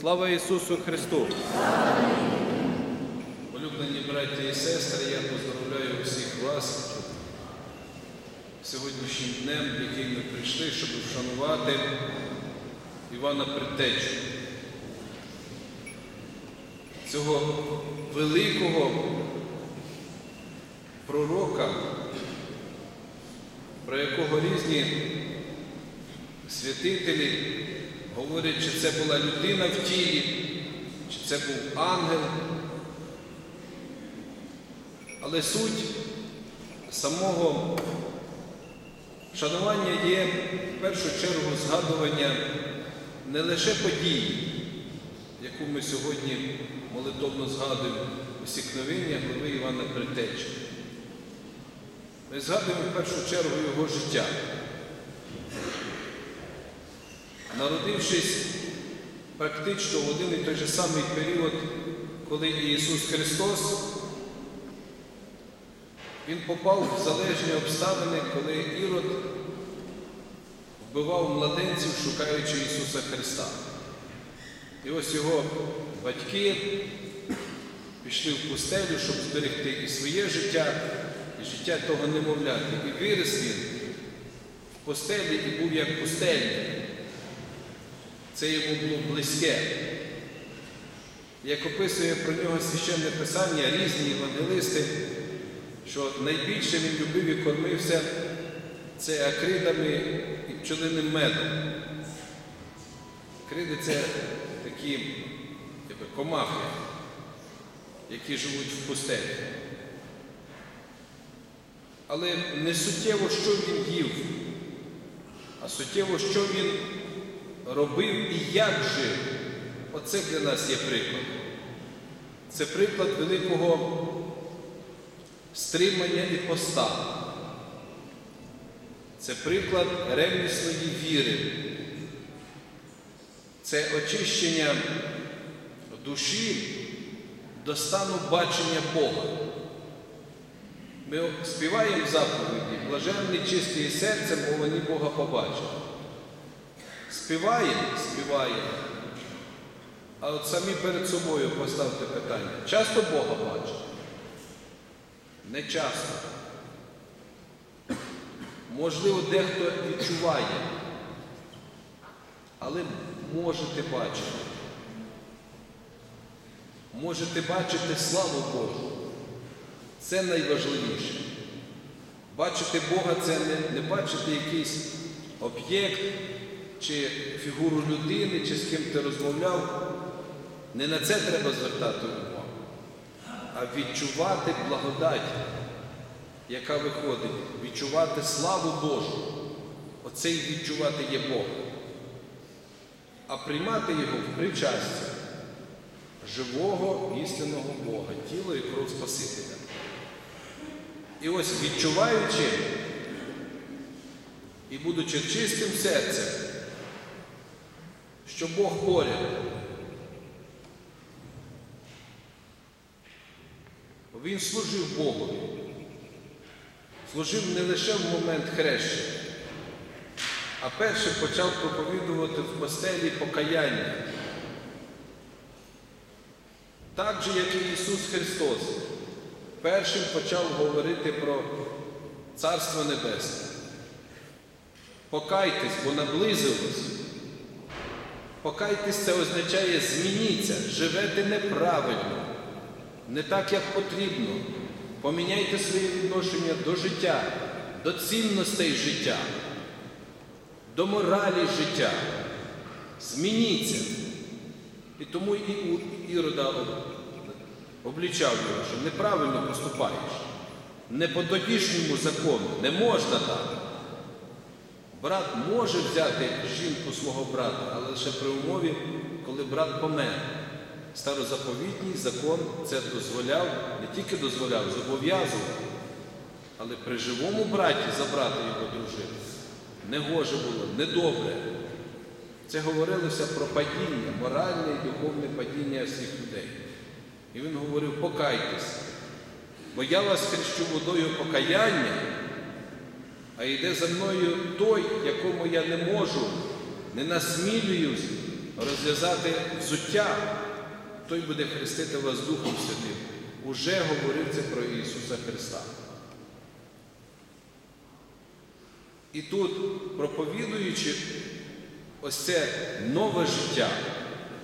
Слава Ісусу Христу! Улюблені браті і сестри, я поздравляю усіх вас сьогоднішнім днем, який ми прийшли, щоб вшанувати Івана Предтечу. Цього великого пророка, про якого різні святителі говорять, чи це була людина в тілі, чи це був ангел. Але суть самого шанування є в першу чергу згадування не лише події, яку ми сьогодні молитовно згадуємо у сікновіння голови Івана Предтечі. Ми згадуємо в першу чергу його життя. Народившись практично в один і той же самий період, коли Ісус Христос, Він попав в залежні обставини, коли Ірод вбивав младенців, шукаючи Ісуса Христа. І ось його батьки пішли в пустелю, щоб зберегти і своє життя, і життя того немовляти. І виріс він в пустелі і був як пустельник. Це йому було близьке. Як описує про нього священне писання, різні евангелисти, що найбільше він любив і кормився це акридами і пчелиним медом. Акриди це такі якби, комахи, які живуть в пустелі. Але не суттєво, що він їв, а суттєво, що він робив і як жив. Оце для нас є приклад. Це приклад великого стримання і поста. Це приклад ревнісної віри. Це очищення душі до стану бачення Бога. Ми співаємо заповіді, блаженні чисті серцем, бо вони Бога побачать. Співаємо, співаємо. А от самі перед собою поставте питання. Часто Бога бачите? Не часто. Можливо, дехто відчуває, але можете бачити. Можете бачити славу Божу. Це найважливіше. Бачити Бога це не, не бачити якийсь об'єкт чи фігуру людини, чи з ким ти розмовляв. Не на це треба звертати увагу, а відчувати благодать, яка виходить, відчувати славу Божу. Оце і відчувати є Бог. А приймати його в причасті живого істинного Бога, тіло і кров Спасителя. І ось відчуваючи і будучи чистим серцем, що Бог поряд. Він служив Богові. Служив не лише в момент хрещення, а першим почав проповідувати в постелі покаяння. Так же, як і Ісус Христос, першим почав говорити про Царство Небесне. Покайтесь, бо наблизилось. Покайтесь це означає змініться, живете неправильно, не так, як потрібно. Поміняйте своє відношення до життя, до цінностей життя, до моралі життя. Змініться. І тому і Ірода облічав його, що неправильно поступаєш. Не по тодішньому закону, не можна так. Брат може взяти жінку свого брата, але лише при умові, коли брат помер. Старозаповітній закон це дозволяв, не тільки дозволяв, зобов'язував, але при живому браті забрати його дружину не гоже було, недобре. Це говорилося про падіння, моральне і духовне падіння всіх людей. І він говорив, покайтесь, бо я вас хрещу водою покаяння, а йде за мною той, якому я не можу не насмілююсь розв'язати взуття, той буде хрестити вас Духом Святим. Уже говорив це про Ісуса Христа. І тут, проповідуючи ось це нове життя,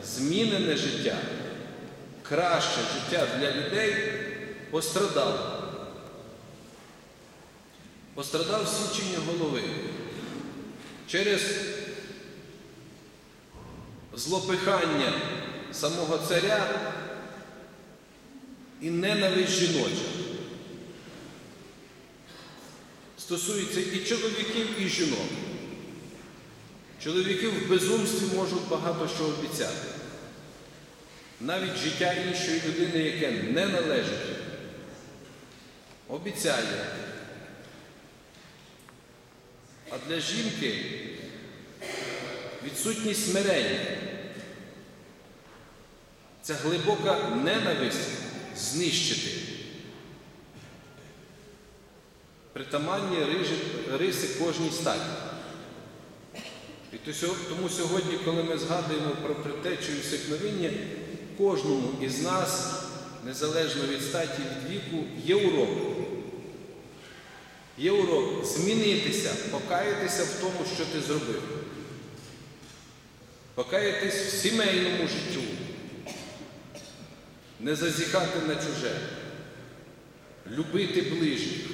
змінене життя, краще життя для людей, пострадав. Пострадав свідчення голови через злопихання самого царя і ненависть жіноча. Стосується і чоловіків, і жінок. Чоловіки в безумстві можуть багато що обіцяти. Навіть життя іншої людини, яке не належить, обіцяє. А для жінки відсутність смирення. Це глибока ненависть знищити. Притаманні риси кожній статі. І то тому сьогодні, коли ми згадуємо про притечу і всекновіння, кожному із нас, незалежно від статі від віку, є урок. Є урок змінитися, покаятися в тому, що ти зробив. Покаятись в сімейному життю. Не зазіхати на чуже. Любити ближніх.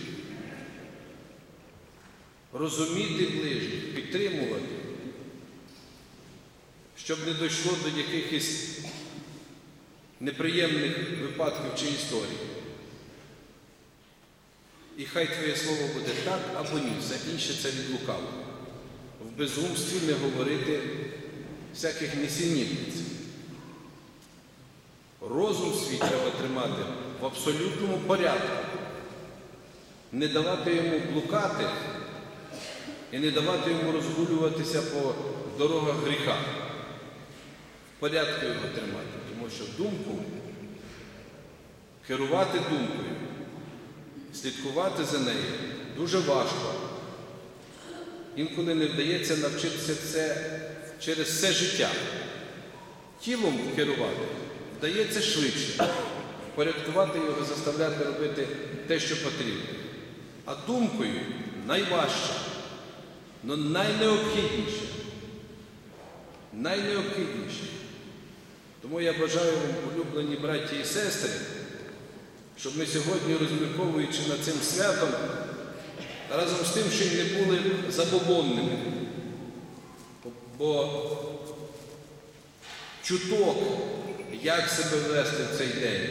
Розуміти ближніх, підтримувати. Щоб не дійшло до якихось неприємних випадків чи історій. І хай Твоє слово буде так або ні, все інше це від лукавого. В безумстві не говорити всяких несенітниць. Розум свій треба тримати в абсолютному порядку, не давати йому блукати і не давати йому розгулюватися по дорогах гріха. В порядку його тримати, тому що думку, керувати думкою, слідкувати за нею дуже важко. Інколи не вдається навчитися це через все життя. Тілом керувати вдається швидше, впорядкувати його, заставляти робити те, що потрібно. А думкою найважче, але найнеобхідніше. Найнеобхідніше. Тому я бажаю вам, улюблені браті і сестри, щоб ми сьогодні, розмірковуючи над цим святом, разом з тим, що й не були забобонними. Бо чуток, як себе вести в цей день,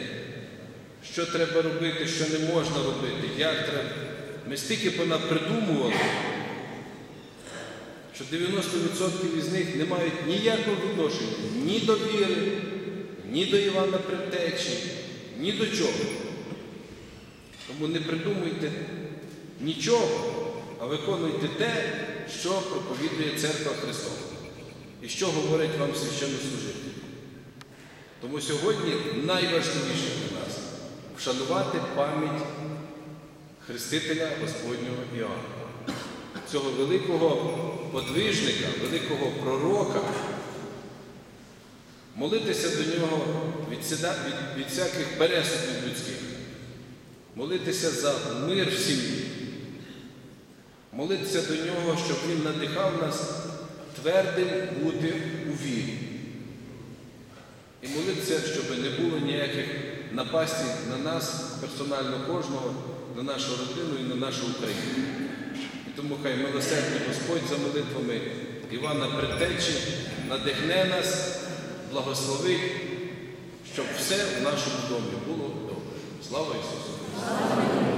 що треба робити, що не можна робити, як треба. Ми стільки понапридумували, що 90% із них не мають ніякого відношення ні до віри, ні до Івана Предтечі, ні до чого. Тому не придумуйте нічого, а виконуйте те, що проповідує Церква Христова і що говорить вам священнослужитель. Тому сьогодні найважливіше для нас вшанувати пам'ять Хрестителя Господнього Іоанна, цього великого подвижника, великого пророка, молитися до нього від, всяких пересудів людських, молитися за мир в сім'ї, молитися до нього, щоб він надихав нас твердим бути у вірі. І молитися, щоб не було ніяких напастей на нас, персонально кожного, на нашу родину і на нашу Україну. І тому хай милосердний Господь за молитвами Івана Предтечі надихне нас, благословить, щоб все в нашому домі було добре. Слава Ісусу! Христу!